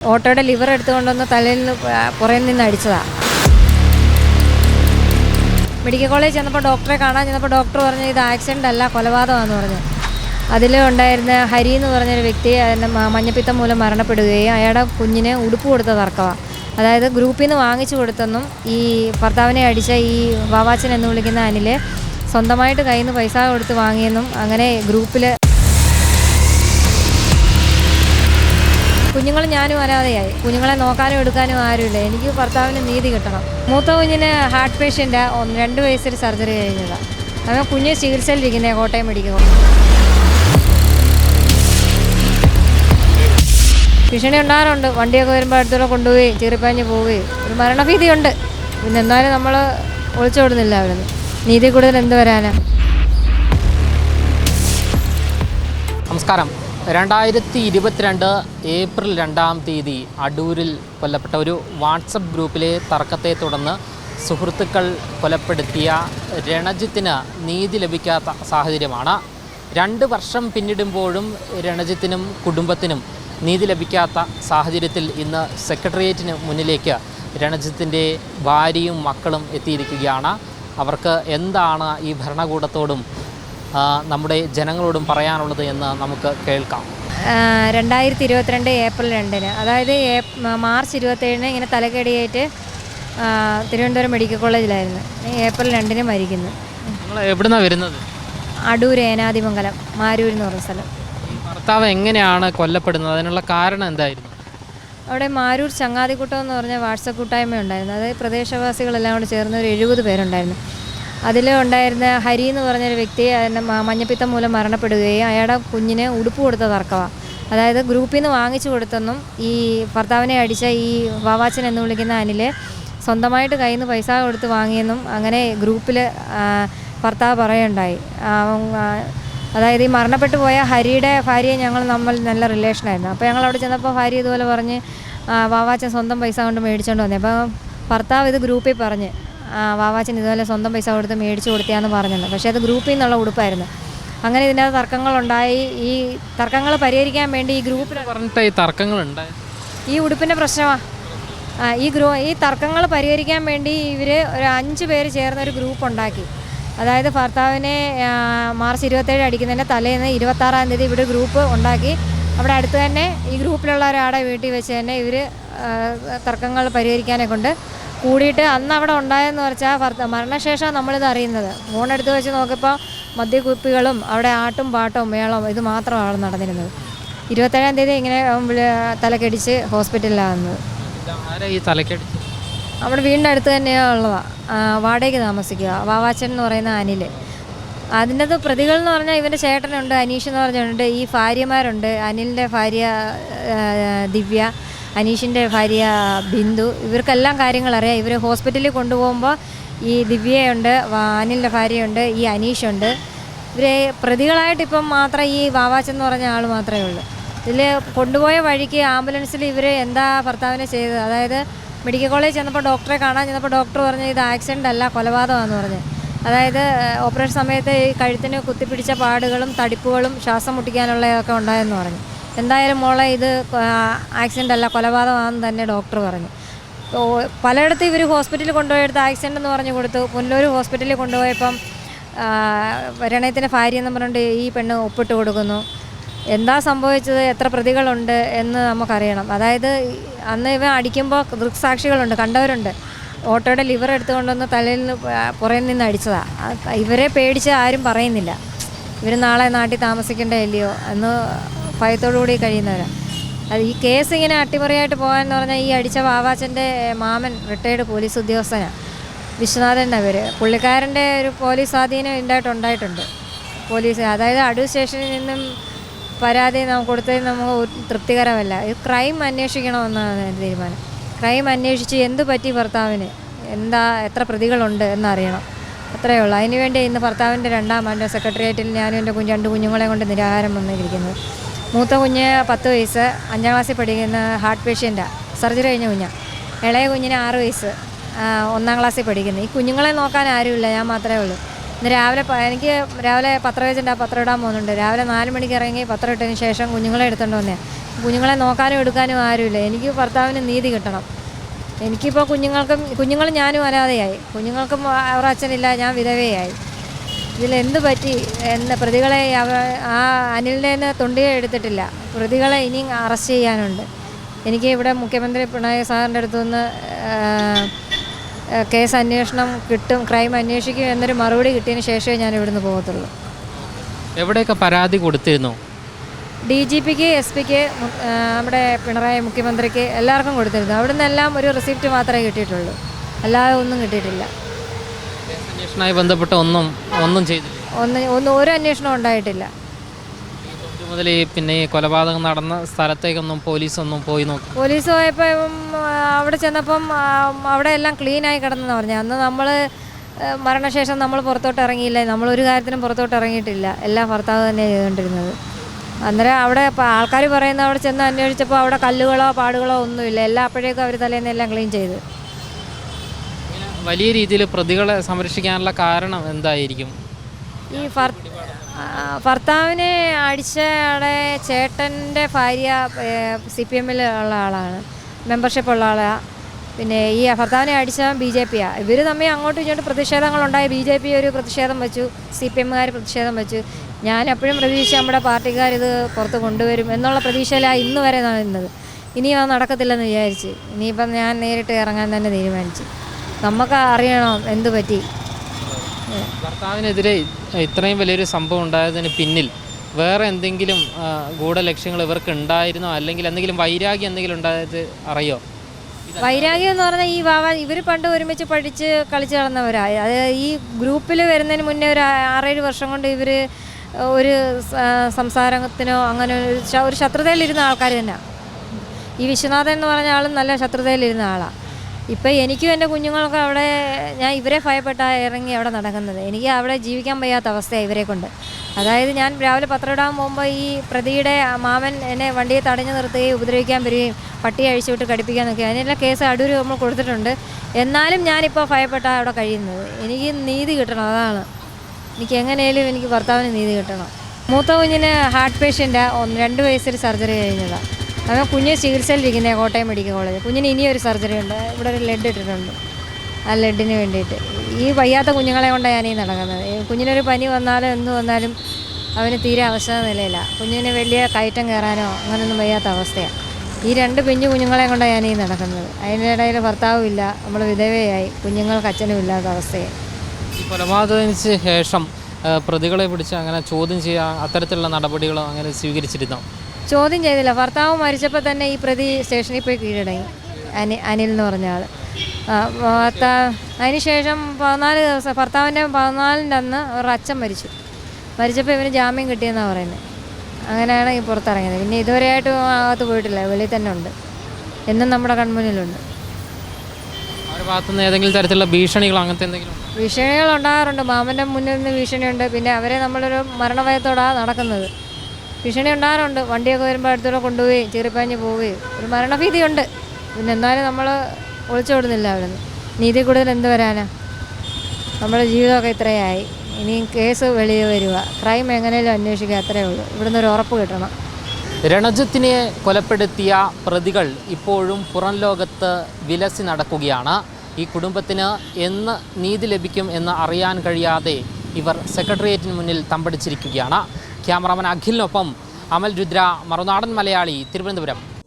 ഓട്ടോയുടെ liver എടുത്തുകൊണ്ടൊന്ന് തലയിൽ നിന്ന് പുറയിൽ നിന്ന് അടിച്ചതാ. മെഡിക്കൽ കോളേജ് ചെന്നപ്പോൾ ഡോക്ടറെ കാണാൻ ചെന്നപ്പോൾ ഡോക്ടർ പറഞ്ഞു ഇത് ആക്സിഡന്റ് അല്ല കൊലപാതകമാണെന്ന് പറഞ്ഞു. അതിൽ ഉണ്ടായിരുന്ന ഹരി എന്ന് പറഞ്ഞൊരു വ്യക്തി അതിന്റെ മഞ്ഞപ്പിത്തം മൂലം മരണപ്പെടുകയും അയാളുടെ കുഞ്ഞിന് ഉടുപ്പ് കൊടുത്ത തർക്കമാണ് അതായത് ഗ്രൂപ്പിൽ നിന്ന് വാങ്ങിച്ചു കൊടുത്തെന്നും ഈ ഭർത്താവിനെ അടിച്ച ഈ വാവാച്ചൻ എന്ന് വിളിക്കുന്ന അനിൽ സ്വന്തമായിട്ട് കയ്യിൽ നിന്ന് പൈസ കൊടുത്ത് വാങ്ങിയെന്നും അങ്ങനെ ഗ്രൂപ്പിൽ കുഞ്ഞുങ്ങൾ ഞാനും അനാഥയായി. കുഞ്ഞുങ്ങളെ നോക്കാനും എടുക്കാനും ആരുമില്ല. എനിക്ക് ഭർത്താവിന് നീതി കിട്ടണം. മൂത്ത കുഞ്ഞിന് ഹാർട്ട് പേഷ്യന്റ് രണ്ട് വയസ്സിൽ സർജറി കഴിഞ്ഞതാണ് അങ്ങനെ കുഞ്ഞ് ചികിത്സയിലിരിക്കുന്നത് കോട്ടയം മെഡിക്കൽ ഭീഷണി ഉണ്ടാകാറുണ്ട്. വണ്ടിയൊക്കെ വരുമ്പോൾ അടുത്തൂടെ കൊണ്ടുപോയി ചീറിപ്പാഞ്ഞ് പോവുകയും. ഒരു മരണഭീതിയുണ്ട്. പിന്നെ എന്നാലും നമ്മൾ ഒളിച്ചോടുന്നില്ല അവിടുന്ന്. നീതി കൂടുതൽ എന്ത് വരാനാ? നമസ്കാരം. രണ്ടായിരത്തി ഇരുപത്തിരണ്ട് ഏപ്രിൽ രണ്ടാം തീയതി അടൂരിൽ കൊല്ലപ്പെട്ട ഒരു വാട്സപ്പ് ഗ്രൂപ്പിലെ തർക്കത്തെ തുടർന്ന് സുഹൃത്തുക്കൾ കൊലപ്പെടുത്തിയ രണജിത്തിന് നീതി ലഭിക്കാത്ത സാഹചര്യമാണ്. രണ്ട് വർഷം പിന്നിടുമ്പോഴും രണജിത്തിനും കുടുംബത്തിനും നീതി ലഭിക്കാത്ത സാഹചര്യത്തിൽ ഇന്ന് സെക്രട്ടേറിയറ്റിന് മുന്നിലേക്ക് രണജിത്തിന്റെ ഭാര്യയും മക്കളും എത്തിയിരിക്കുകയാണ്. അവർക്ക് എന്താണ് ഈ ഭരണകൂടത്തോടും നമ്മുടെ ജനങ്ങളോടും പറയാനുള്ളത് എന്ന് നമുക്ക് കേൾക്കാം. രണ്ടായിരത്തി ഇരുപത്തിരണ്ട് ഏപ്രിൽ രണ്ടിന്. അതായത് മാർച്ച് ഇരുപത്തേഴിന് ഇങ്ങനെ തലക്കടിയേറ്റ് ആ, തിരുവനന്തപുരം മെഡിക്കൽ കോളേജിലായിരുന്നു. ഏപ്രിൽ രണ്ടിന് മരിക്കുന്നു. എവിടുന്നാണ് വരുന്നത്? അടൂർ ഏനാതിമംഗലം മാരൂർ എന്ന് പറഞ്ഞ സ്ഥലം. ഭർത്താവ് എങ്ങനെയാണ് കൊല്ലപ്പെടുന്നത്? അതിനുള്ള കാരണം എന്തായിരുന്നു? അവിടെ മാരൂർ ചങ്ങാതിക്കൂട്ടം എന്ന് പറഞ്ഞ വാട്സപ്പ് കൂട്ടായ്മ ഉണ്ടായിരുന്നു അതായത് പ്രദേശവാസികളെല്ലാം കൂടെ ചേർന്ന് ഒരു എഴുപത് പേരുണ്ടായിരുന്നു. അതിൽ ഉണ്ടായിരുന്ന ഹരി എന്ന് പറഞ്ഞൊരു വ്യക്തി അതിന്റെ മഞ്ഞപ്പിത്തം മൂലം മരണപ്പെടുകയും അയാളുടെ കുഞ്ഞിന് ഉടുപ്പ് കൊടുത്ത തർക്കമാണ് അതായത് ഗ്രൂപ്പിൽ നിന്ന് വാങ്ങിച്ചു കൊടുത്തെന്നും ഈ ഭർത്താവിനെ അടിച്ച ഈ വാവാച്ചൻ എന്ന് വിളിക്കുന്ന അനിൽ സ്വന്തമായിട്ട് കയ്യിൽ നിന്ന് പൈസ കൊടുത്ത് വാങ്ങിയെന്നും അങ്ങനെ ഗ്രൂപ്പിൽ ഭർത്താവ് പറയുണ്ടായി അതായത് ഈ മരണപ്പെട്ടു പോയ ഹരിയുടെ ഭാര്യയെ ഞങ്ങൾ നമ്മൾ നല്ല റിലേഷനായിരുന്നു അപ്പോൾ ഞങ്ങൾ അവിടെ ചെന്നപ്പോൾ ഭാര്യ ഇതുപോലെ പറഞ്ഞ് വാവാച്ചൻ സ്വന്തം പൈസ കൊണ്ട് മേടിച്ചുകൊണ്ട് വന്നേ. അപ്പോൾ ഭർത്താവ് ഇത് ഗ്രൂപ്പിൽ പറഞ്ഞ് വാവാച്ചൻ ഇതുപോലെ സ്വന്തം പൈസ കൊടുത്ത് മേടിച്ചു കൊടുത്തിയാന്ന് പറഞ്ഞത് പക്ഷേ അത് ഗ്രൂപ്പിൽ നിന്നുള്ള ഉടുപ്പായിരുന്നു. അങ്ങനെ ഇതിനകത്ത് തർക്കങ്ങളുണ്ടായി. ഈ തർക്കങ്ങൾ പരിഹരിക്കാൻ വേണ്ടി ഈ ഗ്രൂപ്പിൽ പറഞ്ഞിട്ട് ഈ തർക്കങ്ങളുണ്ടായത് ഈ ഉടുപ്പിന്റെ പ്രശ്നമാണ് ഈ ഗ്രൂ ഈ തർക്കങ്ങൾ പരിഹരിക്കാൻ വേണ്ടി ഇവർ ഒരു അഞ്ച് പേര് ചേർന്ന ഒരു ഗ്രൂപ്പ് ഉണ്ടാക്കി. അതായത് ഭർത്താവിനെ മാർച്ച് ഇരുപത്തേഴ് അടിക്കുന്നതിന്റെ തലേന്ന് ഇരുപത്താറാം തീയതി ഇവിടെ ഗ്രൂപ്പ് ഉണ്ടാക്കി. അവിടെ അടുത്ത് തന്നെ ഈ ഗ്രൂപ്പിലുള്ള ഒരാടെ വീട്ടിൽ വെച്ച് തന്നെ ഇവർ തർക്കങ്ങൾ പരിഹരിക്കാനെ കൊണ്ട് കൂടിയിട്ട് അന്ന് അവിടെ ഉണ്ടായെന്ന് വെച്ചാൽ ഭർത്ത മരണശേഷം നമ്മളിത് അറിയുന്നത്. ഫോണെടുത്ത് വെച്ച് നോക്കിയപ്പോൾ മദ്യക്കുപ്പികളും അവിടെ ആട്ടും പാട്ടും മേളവും ഇത് മാത്രമാണ് നടന്നിരുന്നത്. ഇരുപത്തേഴാം തീയതി ഇങ്ങനെ തലക്കടിച്ച് ഹോസ്പിറ്റലിലാകുന്നത് അവിടെ വീടിന്റെ അടുത്ത് തന്നെയാണ് ഉള്ളതാണ് വാടകയ്ക്ക് താമസിക്കുക വാവാച്ചൻ എന്ന് പറയുന്ന അനിൽ അതിന്റെ അത് പ്രതികൾ എന്ന് പറഞ്ഞാൽ ഇവന്റെ ചേട്ടനുണ്ട് അനീഷ് എന്ന് പറഞ്ഞിട്ടുണ്ട് ഈ ഭാര്യമാരുണ്ട് അനിലിന്റെ ഭാര്യ ദിവ്യ. അനീഷിന്റെ ഭാര്യ ബിന്ദു. ഇവർക്കെല്ലാം കാര്യങ്ങൾ അറിയാം. ഇവർ ഹോസ്പിറ്റലിൽ കൊണ്ടുപോകുമ്പോൾ ഈ ദിവ്യയുണ്ട് അനിലിന്റെ ഭാര്യയുണ്ട് ഈ അനീഷുണ്ട്. ഇവരെ പ്രതികളായിട്ട് ഇപ്പം മാത്രം ഈ വാവാച്ചെന്ന് പറഞ്ഞ ആൾ മാത്രമേ ഉള്ളൂ. ഇതിൽ കൊണ്ടുപോയ വഴിക്ക് ആംബുലൻസിൽ ഇവർ എന്താ ഭർത്താവിനെ ചെയ്തത്? അതായത് മെഡിക്കൽ കോളേജ് ചെന്നപ്പോൾ ഡോക്ടറെ കാണാൻ ചെന്നപ്പോൾ ഡോക്ടർ പറഞ്ഞു ഇത് ആക്സിഡന്റ് അല്ല കൊലപാതകമാണെന്ന് പറഞ്ഞു. അതായത് ഓപ്പറേഷൻ സമയത്ത് ഈ കഴുത്തിന് കുത്തിപ്പിടിച്ച പാടുകളും തടിപ്പുകളും ശ്വാസം മുട്ടിക്കാനുള്ളതൊക്കെ ഉണ്ടായെന്ന് പറഞ്ഞു. എന്തായാലും മോളെ ഇത് ആക്സിഡന്റ് അല്ല കൊലപാതകമാണെന്ന് തന്നെ ഡോക്ടർ പറഞ്ഞു. പലയിടത്തും ഇവർ ഹോസ്പിറ്റലിൽ കൊണ്ടുപോയെടുത്ത് ആക്സിഡന്റ് എന്ന് പറഞ്ഞു കൊടുത്തു. പുനലൂർ ഹോസ്പിറ്റലിൽ കൊണ്ടുപോയപ്പം രണയത്തിന്റെ ഭാര്യ എന്ന് പറഞ്ഞുകൊണ്ട് ഈ പെണ്ണ് ഒപ്പിട്ട് കൊടുക്കുന്നു. എന്താ സംഭവിച്ചത്? എത്ര പ്രതികളുണ്ട്? എന്ന് നമുക്കറിയണം. അതായത് അന്ന് ഇവ അടിക്കുമ്പോൾ ദൃക്സാക്ഷികളുണ്ട് കണ്ടവരുണ്ട്. ഓട്ടോയുടെ ലിവർ എടുത്തുകൊണ്ടൊന്ന് തലയിൽ നിന്ന് പുറയിൽ നിന്ന് അടിച്ചതാണ് ഇവരെ പേടിച്ച് ആരും പറയുന്നില്ല. ഇവർ നാളെ നാട്ടിൽ താമസിക്കേണ്ടതല്ലയോ എന്ന് ഭയത്തോടു കൂടി കഴിയുന്നവരാണ് അത് ഈ കേസ് ഇങ്ങനെ അട്ടിമറിയായിട്ട് പോകാമെന്ന് പറഞ്ഞാൽ ഈ അടിച്ച വാവാച്ചന്റെ മാമൻ റിട്ടയർഡ് പോലീസ് ഉദ്യോഗസ്ഥനാണ് വിശ്വനാഥൻ പേര്. പുള്ളിക്കാരന്റെ ഒരു പോലീസ് സ്വാധീനം ഉണ്ടായിട്ട് ഉണ്ടായിട്ടുണ്ട് പോലീസ് അതായത് അടൂർ സ്റ്റേഷനിൽ നിന്നും പരാതി നമുക്ക് കൊടുത്തത് നമുക്ക് തൃപ്തികരമല്ല. ഇത് ക്രൈം അന്വേഷിക്കണമെന്നാണ് എന്റെ തീരുമാനം. ക്രൈം അന്വേഷിച്ച് എന്ത് പറ്റി ഭർത്താവിന്? എന്താ എത്ര പ്രതികളുണ്ട് എന്നറിയണം. അത്രയേ ഉള്ളൂ. അതിനുവേണ്ടി ഇന്ന് ഭർത്താവിന്റെ രണ്ടാം ആണ്ട് സെക്രട്ടേറിയറ്റിൽ ഞാനും എന്റെ കുഞ്ഞ് രണ്ട് കുഞ്ഞുങ്ങളെ കൊണ്ട് നിരാഹാരം വന്നിരിക്കുന്നത്. മൂത്ത കുഞ്ഞ് പത്ത് വയസ്സ് അഞ്ചാം ക്ലാസ്സിൽ പഠിക്കുന്ന ഹാർട്ട് പേഷ്യന്റാണ് സർജറി കഴിഞ്ഞ കുഞ്ഞാണ് ഇളയ കുഞ്ഞിന് ആറ് വയസ്സ് ഒന്നാം ക്ലാസ്സിൽ പഠിക്കുന്നത് ഈ കുഞ്ഞുങ്ങളെ നോക്കാൻ ആരുമില്ല ഞാൻ മാത്രമേ ഉള്ളൂ. ഇന്ന് രാവിലെ എനിക്ക് രാവിലെ പത്ര വെച്ചിട്ട് പത്രം ഇടാൻ പോകുന്നുണ്ട്. രാവിലെ നാല് മണിക്ക് ഇറങ്ങി പത്രം ഇട്ടതിന് ശേഷം കുഞ്ഞുങ്ങളെ എടുത്തുകൊണ്ട് വന്നേ കുഞ്ഞുങ്ങളെ നോക്കാനും എടുക്കാനും ആരുമില്ല. എനിക്ക് ഭർത്താവിന് നീതി കിട്ടണം. എനിക്കിപ്പോൾ കുഞ്ഞുങ്ങൾക്കും കുഞ്ഞുങ്ങൾ ഞാനും അനാഥയായി. കുഞ്ഞുങ്ങൾക്കും അവരുടെ അച്ഛനില്ല ഞാൻ വിധവയായി. ഇതിലെന്ത് പറ്റി? എന്ന പ്രതികളെ ആ അനിലിന്റെ തൊണ്ടിയെ എടുത്തിട്ടില്ല. പ്രതികളെ ഇനിയും അറസ്റ്റ് ചെയ്യാനുണ്ട്. എനിക്ക് ഇവിടെ മുഖ്യമന്ത്രി പിണറായി സാറിന്റെ അടുത്തു നിന്ന് ആ, ആ, കേസ് അന്വേഷണം കിട്ടും ക്രൈം അന്വേഷിക്കും എന്നൊരു മറുപടി കിട്ടിയതിന് ശേഷമേ ഞാൻ ഇവിടുന്ന് പോകത്തുള്ളൂ. എവിടെയൊക്കെ പരാതി കൊടുത്തിരുന്നു? ഡി ജി പിക്ക് എസ് പിക്ക് നമ്മുടെ പിണറായി മുഖ്യമന്ത്രിക്ക് എല്ലാവർക്കും കൊടുത്തിരുന്നു. അവിടെ എല്ലാം ഒരു റിസിപ്റ്റ് മാത്രമേ കിട്ടിയിട്ടുള്ളൂ. അല്ലാതെ ഒന്നും കിട്ടിയിട്ടില്ല. അന്വേഷണവുമായി ബന്ധപ്പെട്ട് ഒന്നും ഒന്നും ചെയ്തില്ല. ഒന്ന് ഒന്നും ഒരു അന്വേഷണം ഉണ്ടായിട്ടില്ല. മുതൽ പിന്നെ ഈ കൊലപാതകം നടന്ന സ്ഥലത്തേക്കൊന്നും പോലീസൊന്നും പോയി നോക്കി. പോലീസ് പോയപ്പോൾ അവിടെ ചെന്നപ്പം അവിടെ എല്ലാം ക്ലീനായി കിടന്നെന്ന് പറഞ്ഞു. അന്ന് നമ്മൾ മരണശേഷം നമ്മൾ പുറത്തോട്ട് ഇറങ്ങിയില്ല. നമ്മൾ ഒരു കാര്യത്തിനും പുറത്തോട്ട് ഇറങ്ങിയിട്ടില്ല. എല്ലാം ഭർത്താവ് തന്നെ ചെയ്തുകൊണ്ടിരുന്നത് അന്നേരം അവിടെ ആൾക്കാർ പറയുന്ന അവിടെ ചെന്ന് അന്വേഷിച്ചപ്പോൾ അവിടെ കല്ലുകളോ പാടുകളോ ഒന്നുമില്ല. എല്ലാം അപ്പോഴേക്കും അവർ തലേന്ന് എല്ലാം ക്ലീൻ ചെയ്ത്. വലിയ രീതിയിൽ പ്രതികളെ സംരക്ഷിക്കാനുള്ള കാരണം എന്തായിരിക്കും? ഈ ഭർത്താവിനെ അടിച്ചയാളെ ചേട്ടന്റെ ഭാര്യ സി പി എമ്മിൽ ഉള്ള ആളാണ്. മെമ്പർഷിപ്പ് ഉള്ള ആളാണ് പിന്നെ ഈ ഭർത്താവിനെ അടിച്ച ബി ജെ പിയാണ് ഇവർ തമ്മിൽ അങ്ങോട്ടും ഇങ്ങോട്ടും പ്രതിഷേധങ്ങളുണ്ടായി. ബി ജെ പി ഒരു പ്രതിഷേധം വെച്ചു. സി പി എമ്മുകാർ പ്രതിഷേധം വെച്ചു. ഞാൻ എപ്പോഴും പ്രതീക്ഷ നമ്മുടെ പാർട്ടിക്കാർ ഇത് പുറത്ത് കൊണ്ടുവരും എന്നുള്ള പ്രതീക്ഷയിലാണ് ഇന്ന് വരെ നിന്നത്. ഇനിയും അത് നടക്കത്തില്ലെന്ന് വിചാരിച്ച്. ഇനിയിപ്പം ഞാൻ നേരിട്ട് ഇറങ്ങാൻ തന്നെ തീരുമാനിച്ചു. നമുക്ക് അറിയണം എന്ത് പറ്റി. ഭർത്താവിനെതിരെ ഇത്രയും വലിയൊരു സംഭവം ഉണ്ടായതിന് പിന്നിൽ വേറെ എന്തെങ്കിലും ഗൂഢലക്ഷ്യങ്ങൾ ഇവർക്ക് ഉണ്ടായിരുന്നോ? അല്ലെങ്കിൽ എന്തെങ്കിലും വൈരാഗ്യം എന്തെങ്കിലും ഉണ്ടായത് അറിയോ? വൈരാഗ്യം എന്ന് പറഞ്ഞാൽ ഈ വാവ ഇവർ പണ്ട് ഒരുമിച്ച് പഠിച്ച് കളിച്ച് നടന്നവരായി അത് ഈ ഗ്രൂപ്പിൽ വരുന്നതിന് മുന്നേ ഒരു ആറേഴ് വർഷം കൊണ്ട് ഇവർ ഒരു സംസാരത്തിനോ അങ്ങനെ ഒരു ശത്രുതയിലിരുന്ന ആൾക്കാർ തന്നെയാണ് ഈ വിശ്വനാഥൻ എന്ന് പറഞ്ഞ ആളും നല്ല ശത്രുതയിലിരുന്ന ആളാണ് ഇപ്പം എനിക്കും എന്റെ കുഞ്ഞുങ്ങൾക്കും അവിടെ ഞാൻ ഇവരെ ഭയപ്പെട്ടാണ് ഇറങ്ങി അവിടെ നടക്കുന്നത്. എനിക്ക് അവിടെ ജീവിക്കാൻ വയ്യാത്ത അവസ്ഥയാണ് ഇവരെ കൊണ്ട്. അതായത് ഞാൻ രാവിലെ പത്രമിടാൻ പോകുമ്പോൾ ഈ പ്രതിയുടെ മാമൻ എന്നെ വണ്ടിയെ തടഞ്ഞു നിർത്തുകയും ഉപദ്രവിക്കാൻ വരികയും പട്ടി അഴിച്ചുവിട്ട് കടിപ്പിക്കാൻ നോക്കി. അതിനെല്ലാം കേസ് അടൂർ നമ്മൾ കൊടുത്തിട്ടുണ്ട്. എന്നാലും ഞാനിപ്പോൾ ഭയപ്പെട്ടാണ് അവിടെ കഴിയുന്നത്. എനിക്ക് നീതി കിട്ടണം അതാണ്. എനിക്ക് എങ്ങനെയും എനിക്ക് ഭർത്താവിന് നീതി കിട്ടണം. മൂത്ത കുഞ്ഞിന് ഹാർട്ട് പേഷ്യന്റ് രണ്ട് വയസ്സിൽ സർജറി കഴിഞ്ഞതാണ് അവൻ കുഞ്ഞ് ചികിത്സയിലിരിക്കുന്നത് കോട്ടയം മെഡിക്കൽ കോളേജ് കുഞ്ഞിന് ഇനിയൊരു സർജറി ഉണ്ട്. ഇവിടെ ഒരു ലെഡ് ഇട്ടിട്ടുണ്ട്. ആ ലെഡിന് വേണ്ടിയിട്ട്. ഈ വയ്യാത്ത കുഞ്ഞുങ്ങളെ കൊണ്ടാണ് നടക്കുന്നത്. ഈ കുഞ്ഞിനൊരു പനി വന്നാലും എന്ത് വന്നാലും അവന് തീരെ അവസ്ഥ നിലയില്ല. കുഞ്ഞിന് വലിയ കയറ്റം കയറാനോ അങ്ങനൊന്നും വയ്യാത്ത അവസ്ഥയാണ്. ഈ രണ്ട് പിഞ്ഞു കുഞ്ഞുങ്ങളെ കൊണ്ടാണ് ഞാനീ നടക്കുന്നത്. അതിന്റെ ഇടയിൽ ഭർത്താവും ഇല്ല. നമ്മൾ വിധവയായി. കുഞ്ഞുങ്ങൾക്ക് അച്ഛനും ഇല്ലാത്ത അവസ്ഥയായി ഈ കൊലപാതകത്തിന് ശേഷം പ്രതികളെ പിടിച്ച് അങ്ങനെ ചോദ്യം ചെയ്യുക അത്തരത്തിലുള്ള നടപടികളോ അങ്ങനെ സ്വീകരിച്ചിരുന്നോ? ചോദ്യം ചെയ്തില്ല. ഭർത്താവ് മരിച്ചപ്പോൾ തന്നെ ഈ പ്രതി സ്റ്റേഷനിൽ പോയി കീഴടങ്ങി. അനി അനിൽ എന്ന് പറഞ്ഞ ആൾ അതിനുശേഷം പതിനാല് ദിവസം ഭർത്താവിന്റെ പതിനാലിന്റെ അന്ന് അവരുടെ അച്ഛൻ മരിച്ചു. മരിച്ചപ്പോൾ ഇവന് ജാമ്യം കിട്ടിയെന്നാണ് പറയുന്നത്. അങ്ങനെയാണ് ഈ പുറത്തിറങ്ങിയത്. പിന്നെ ഇതുവരെയായിട്ടും അകത്ത് പോയിട്ടില്ല. വെളിയിൽ തന്നെ ഉണ്ട്. എന്നും നമ്മുടെ കൺമുന്നിലുണ്ട്. ഭാഗത്തുനിന്ന് ഏതെങ്കിലും തരത്തിലുള്ള ഭീഷണികളോ അങ്ങനത്തെ എന്തെങ്കിലും? ഭീഷണികൾ ഉണ്ടാകാറുണ്ട്. മാമന്റെ മുന്നിൽ നിന്ന് ഭീഷണിയുണ്ട്. പിന്നെ അവരെ നമ്മളൊരു മരണഭയത്തോടാണ് നടക്കുന്നത്. ഭീഷണി ഉണ്ടാകാറുണ്ട്. വണ്ടിയൊക്കെ വരുമ്പോൾ അടുത്തൂടെ കൊണ്ടുപോയി ചെറിപ്പാഞ്ഞ് പോവുകയും. ഒരു മരണഭീതിയുണ്ട്. പിന്നെ എന്നാലും നമ്മൾ ഒളിച്ചോടുന്നില്ല അവിടുന്ന്. നീതി കൂടുതൽ എന്ത് വരാനാ? നമ്മുടെ ജീവിതമൊക്കെ ഇത്രയായി. ഇനിയും കേസ് വെളിയിൽ വരിക. ക്രൈം എങ്ങനെയും അന്വേഷിക്കുക അത്രയേ ഉള്ളൂ. ഇവിടുന്ന് ഒരു ഉറപ്പ് കിട്ടണം. രണജിത്തിനെ കൊലപ്പെടുത്തിയ പ്രതികൾ ഇപ്പോഴും പുറം ലോകത്ത് വിലസി നടക്കുകയാണ്. ഈ കുടുംബത്തിന് എന്ന് നീതി ലഭിക്കും എന്ന് അറിയാൻ കഴിയാതെ ഇവർ സെക്രട്ടേറിയറ്റിന് മുന്നിൽ തമ്പടിച്ചിരിക്കുകയാണ്. ക്യാമറാമാൻ അഖിലിനൊപ്പം അമൽ രുദ്ര മറുനാടൻ മലയാളി തിരുവനന്തപുരം.